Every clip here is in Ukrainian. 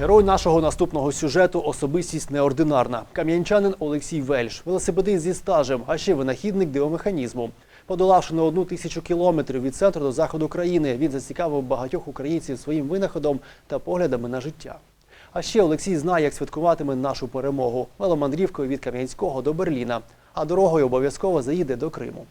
Герой нашого наступного сюжету особистість неординарна. Кам'янчанин Олексій Вельш, велосипедист зі стажем, а ще винахідник дивомеханізму. Подолавши на одну тисячу кілометрів від центру до заходу країни, він зацікавив багатьох українців своїм винаходом та поглядами на життя. А ще Олексій знає, як святкуватиме нашу перемогу веломандрівкою від Кам'янського до Берліна, а дорогою обов'язково заїде до Криму.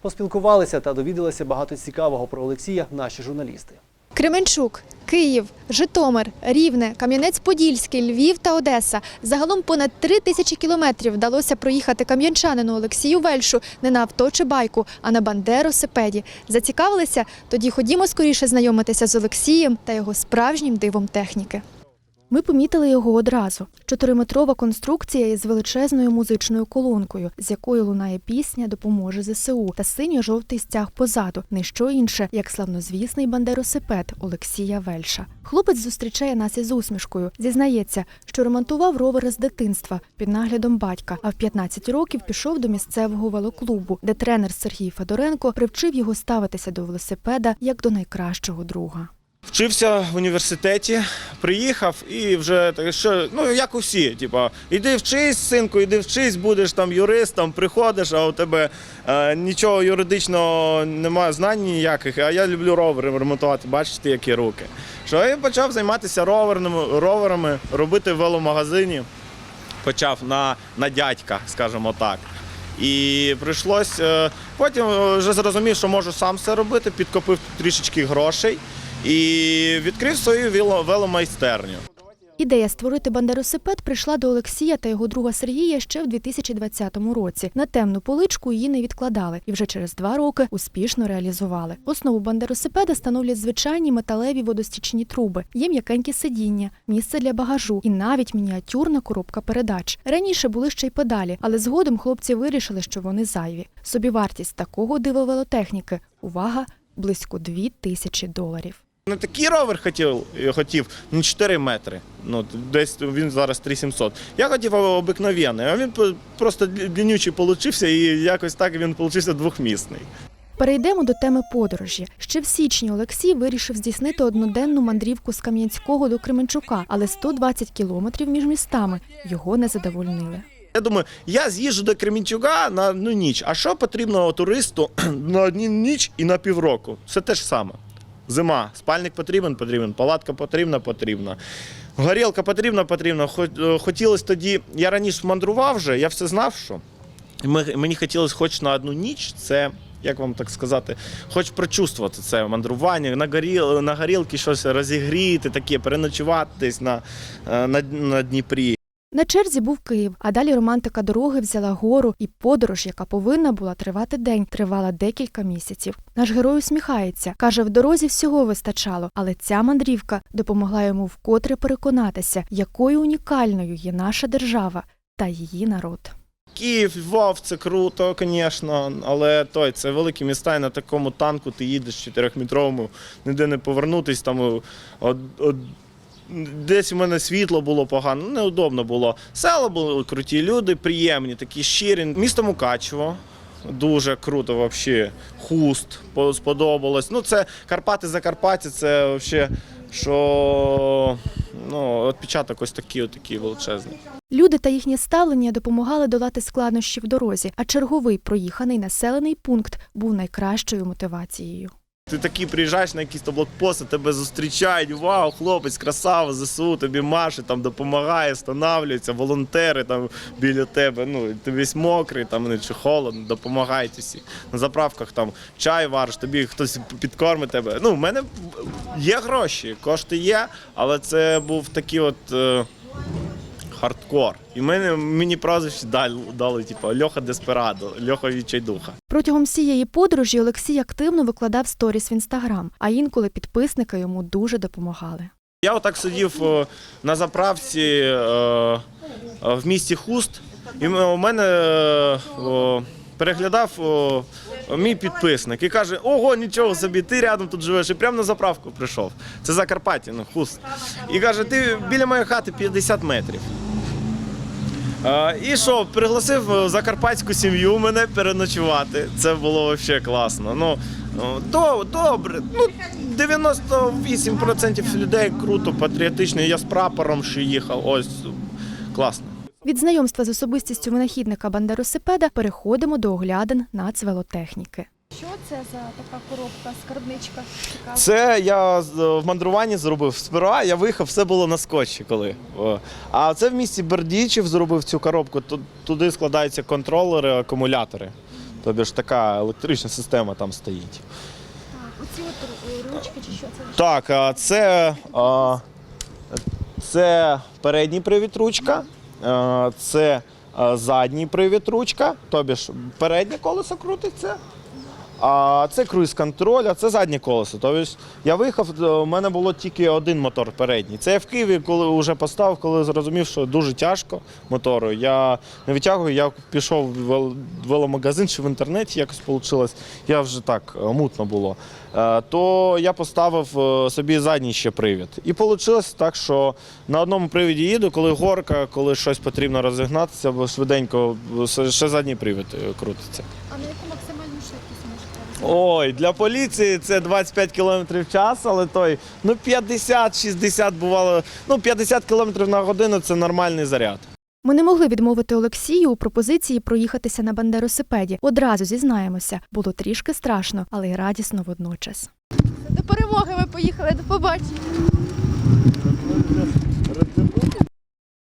Поспілкувалися та довідалися багато цікавого про Олексія наші журналісти. Кременчук, Київ, Житомир, Рівне, Кам'янець-Подільський, Львів та Одеса. Загалом понад три тисячі кілометрів вдалося проїхати кам'янчанину Олексію Вельшу не на авто чи байку, а на бандеросипеді. Зацікавилися? Тоді ходімо скоріше знайомитися з Олексієм та його справжнім дивом техніки. Ми помітили його одразу. Чотириметрова конструкція із величезною музичною колонкою, з якої лунає пісня Допоможе ЗСУ та синьо-жовтий стяг позаду, не що інше, як славнозвісний бандеросипед Олексія Вельша. Хлопець зустрічає нас із усмішкою. Зізнається, що ремонтував ровери з дитинства під наглядом батька, а в 15 років пішов до місцевого велоклубу, де тренер Сергій Федоренко привчив його ставитися до велосипеда як до найкращого друга. Вчився в університеті, приїхав і вже так що, ну як усі, типа, іди вчись, синку, іди вчись, будеш там юристом, приходиш, а у тебе е, нічого юридичного немає, знань ніяких. А я люблю ровери ремонтувати, бачите, які руки. Що я почав займатися роверними, роверами, робити в веломагазині. Почав на, на дядька, скажімо так. І прийшлось. е, Потім е, вже зрозумів, що можу сам все робити, підкопив трішечки грошей і відкрив свою вело- веломайстерню. Ідея створити бандеросипед прийшла до Олексія та його друга Сергія ще в 2020 році. На темну поличку її не відкладали і вже через два роки успішно реалізували. Основу бандеросипеда становлять звичайні металеві водостічні труби, є м'якенькі сидіння, місце для багажу і навіть мініатюрна коробка передач. Раніше були ще й педалі, але згодом хлопці вирішили, що вони зайві. Собівартість такого дива велотехніки увага близько дві тисячі доларів. Не такий ровер хотів, хотів не 4 метри. Ну, десь він зараз 3700. Я хотів обикновенний, а він просто длиннючий получився і якось так він получився двохмісний. Перейдемо до теми подорожі. Ще в січні Олексій вирішив здійснити одноденну мандрівку з Кам'янського до Кременчука, але 120 кілометрів між містами його не задовольнили. Я думаю, я з'їжджу до Кремінчуга на одну ніч. А що потрібно туристу на одну ніч і на півроку? Все те ж саме. Зима. Спальник потрібен, потрібен, палатка потрібна, потрібна. Горілка потрібна, потрібна. Е, Хотілося тоді, я раніше мандрував вже, я все знав, що мені хотілося хоч на одну ніч, це. Як вам так сказати, хоч прочувствувати це мандрування, на, горіл, на горілки щось розігріти, таке, переночувати десь на, е, на, на Дніпрі. На черзі був Київ, а далі романтика дороги взяла гору, і подорож, яка повинна була тривати день, тривала декілька місяців. Наш герой усміхається, каже, в дорозі всього вистачало, але ця мандрівка допомогла йому вкотре переконатися, якою унікальною є наша держава та її народ. Київ, Львов, це круто, звісно, але той це великі міста, і на такому танку ти їдеш 4-метровому, ніде не повернутись. Там о, от, от, десь у мене світло було погано, ну, неудобно було. Села були круті, люди приємні, такі щирі. Місто Мукачево. Дуже круто, взагалі. Хуст по- сподобалось. Ну, це Карпати Закарпаття, це взагалі, що ну, відпечаток ось такий, такий величезний. Люди та їхнє ставлення допомагали долати складнощі в дорозі, а черговий проїханий населений пункт був найкращою мотивацією. Ти такий приїжджаєш на якийсь то блокпост, тебе зустрічають. Вау, хлопець, красава, ЗСУ, тобі машить, там допомагає, встановлюється, волонтери там біля тебе. Ну, ти весь мокрий, там ну, чи холодно, допомагають усі. На заправках там чай вариш, тобі хтось підкормить тебе. Ну, в мене є гроші, кошти є, але це був такий от. Хардкор. І мене, мені прозвище дали, дали типу, Льоха Деспирадо, Льоха Відчайдуха. Протягом всієї подорожі Олексій активно викладав сторіс в інстаграм, а інколи підписники йому дуже допомагали. Я отак сидів е, на заправці е, в місті Хуст, і у мене е, переглядав мій підписник і каже: Ого, нічого собі, ти рядом тут живеш, і прямо на заправку прийшов. Це Закарпаття, ну Хуст. І каже, ти біля моєї хати 50 метрів. Е, І що, пригласив е, закарпатську сім'ю мене переночувати. Це було взагалі класно. Ну, О, добре. Ну, 98% людей круто, патріотично. Я з прапором ще їхав. Ось класно. Від знайомства з особистістю винахідника бандеросипеда переходимо до оглядин нацвелотехніки. Що це за така коробка, скарбничка? Це я в мандруванні зробив. Сперва я виїхав, все було на скотчі коли. О. А це в місті Бердічів зробив цю коробку. Ту- Туди складаються контролери, акумулятори. Тобі ж така електрична система там стоїть. Оці от ручки чи що це? Так, а це, а, це передній привід ручка, а, це а, задній привід ручка, тобі ж переднє колесо крутиться. А це круїз-контроль, а це заднє колесо. Тобто я виїхав, у мене було тільки один мотор передній. Це я в Києві, коли вже поставив, коли зрозумів, що дуже тяжко мотору. Я не витягую, я пішов в веломагазин чи в інтернеті якось вийшло. Я вже так е, мутно було. Е, То я поставив е, собі задній ще привід. І вийшло так, що на одному привіді їду, коли горка, коли щось потрібно розігнатися, бо швиденько е, ще задній привід е, крутиться. А на можете? Ой, для поліції це 25 км в час, але той ну 50-60 бувало. Ну 50 км на годину це нормальний заряд. Ми не могли відмовити Олексію у пропозиції проїхатися на бандеросипеді. Одразу зізнаємося, було трішки страшно, але й радісно водночас. До перемоги ви поїхали, до побачення.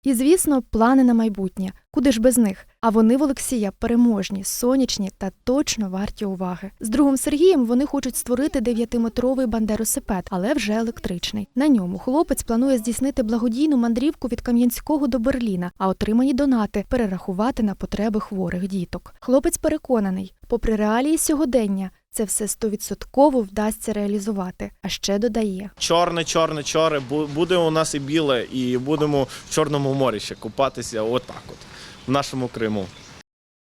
І, звісно, плани на майбутнє. Куди ж без них? А вони в Олексія переможні, сонячні та точно варті уваги. З другом Сергієм вони хочуть створити дев'ятиметровий бандеросипед, але вже електричний. На ньому хлопець планує здійснити благодійну мандрівку від Кам'янського до Берліна, а отримані донати перерахувати на потреби хворих діток. Хлопець переконаний, попри реалії сьогодення, це все стовідсотково вдасться реалізувати. А ще додає. Чорне, чорне, бу- Буде у нас і біле, і будемо в Чорному морі ще купатися отак от, в нашому Криму.